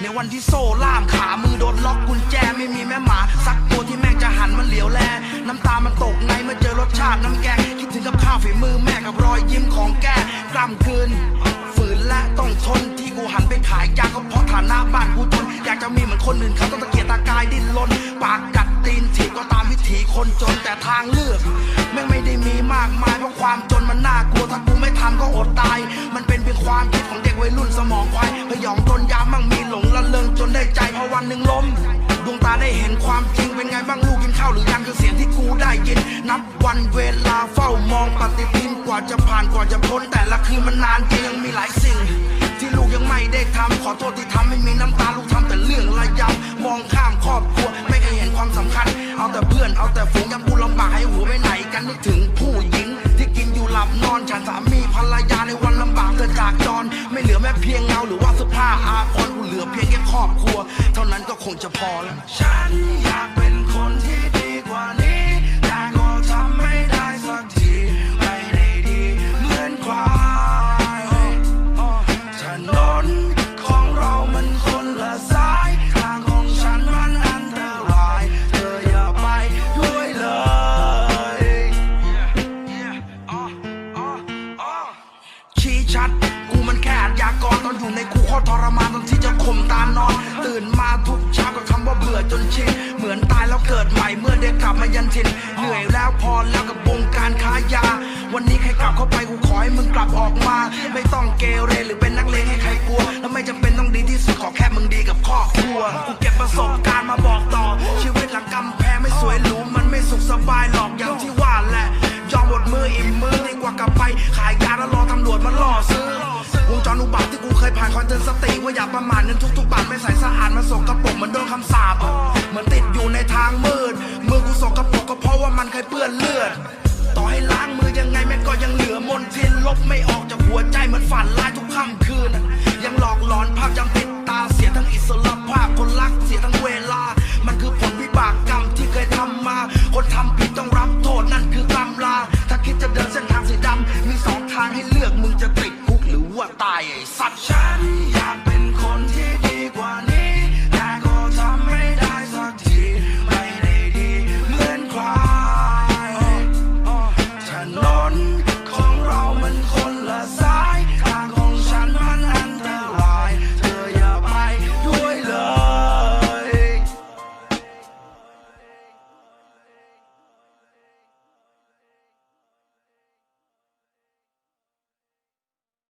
ในวันที่โซ่ล่ามขามือโดนล็อกกุญแจไม่มีแม่หมา สักตัวที่แม่งจะหันมันเหลียวแล น้ำตามันตกในเมื่อเจอรสชาติน้ำแกงคิดถึง กับข้าวฝีมือแม่กับรอยยิ้มของแกกล้ำคืนฝืนและต้องทนที่กูหันไปขายยาก็เพราะฐานะบ้านกูจนอยากจะมีเหมือนคนอื่นเขาต้องตะเกียกตะกายดิ้นรนปากกัดตีนถีบก็ตามวิถีคนจนแต่ทางเลือกแม่งไม่ได้มีมากมายเพราะความจนมันน่ากลัวถ้ากูไม่ทำก็อดตาย มันเป็นเพียงความคิดของเด็กวัยรุ่นสมองควายพยองจนยามั่งมีหลงละเลงจนได้ใจพอวันหนึ่งล้มดวงตาได้เห็นความจริงเป็นไงบ้างลูกกินข้าวหรือยังคือเสียงที่กูได้ยินนับ ว่าจะผ่านกว่าจะพ้นแต่ละคืนมันนานจริงยังมีหลายสิ่ง ที่ลูกยังไม่ได้ทำขอโทษที่ทำให้มีน้ำตาลูกทำแต่เรื่องระยำมองข้ามครอบครัวไม่เคยเห็นความสำคัญ เอาแต่เพื่อนเอาแต่ฝูงยังกูลำบากให้หัวไปไหนกันนึกถึงผู้หญิง ที่กินอยู่หลับนอนฉันสามีภรรยาในวันลำบากเธอจากจรไม่เหลือแม้เพียงเงาหรือว่าเสื้อผ้าอาภรณ์กูเหลือเพียงแค่ครอบครัว เท่านั้นก็คงจะพอแล้วฉันอยากเป็นคนที่ดีกว่านี้ ชัด กูมันแค่อาชญากรตอนอยู่ในคุกโคตรทรมานตอนที่จะข่มตานอน ตื่นมาทุกเช้ากับคำว่าเบื่อจนชินเหมือนตายแล้วเกิดใหม่เมื่อได้กลับมายันทินเหนื่อยแล้วพอแล้วกับวงการค้ายา วันนี้ใครกลับเข้าไปกูขอให้มึงกลับออกมา ไม่ต้องเกเรหรือเป็นนักเลงให้ใครกลัว แล้วไม่จำเป็นต้องดีที่สุดขอแค่มึงดีกับครอบครัวกูเก็บประสบการณ์มาบอกต่อ ชีวิตหลังกำแพงไม่สวยหรูมันไม่สุขสบายหรอกอย่างที่ว่าแหละยอมหมดมืออิ่มมือดีกว่ากลับไปขายยาแล้วรอตำรวจ วงจรอุบาทที่กูเคยผ่านคอยเตือนสติว่าอย่าประมาทเงินทุกๆบาทไม่ใส่สะอาดมาส่งกระปุกเหมือนโดนคำสาปเหมือนติดอยู่ในทางมืดมือกูส่งกระปุกก็เพราะว่ามันเคยเปื้อนเลือด ต่อให้ล้างมือยังไงแม่ก็ยังเหลือมนทินลบไม่ออกจากหัวใจเหมือนฝันร้ายทุกค่ำคืน ยังหลอกหลอนภาพจำติดตาเสียทั้งอิสระภาพคนรักเสียทั้งเวลา มันคือผลวิบากกรรมที่เคยทำมา คนทำผิดต้องรับ เดิน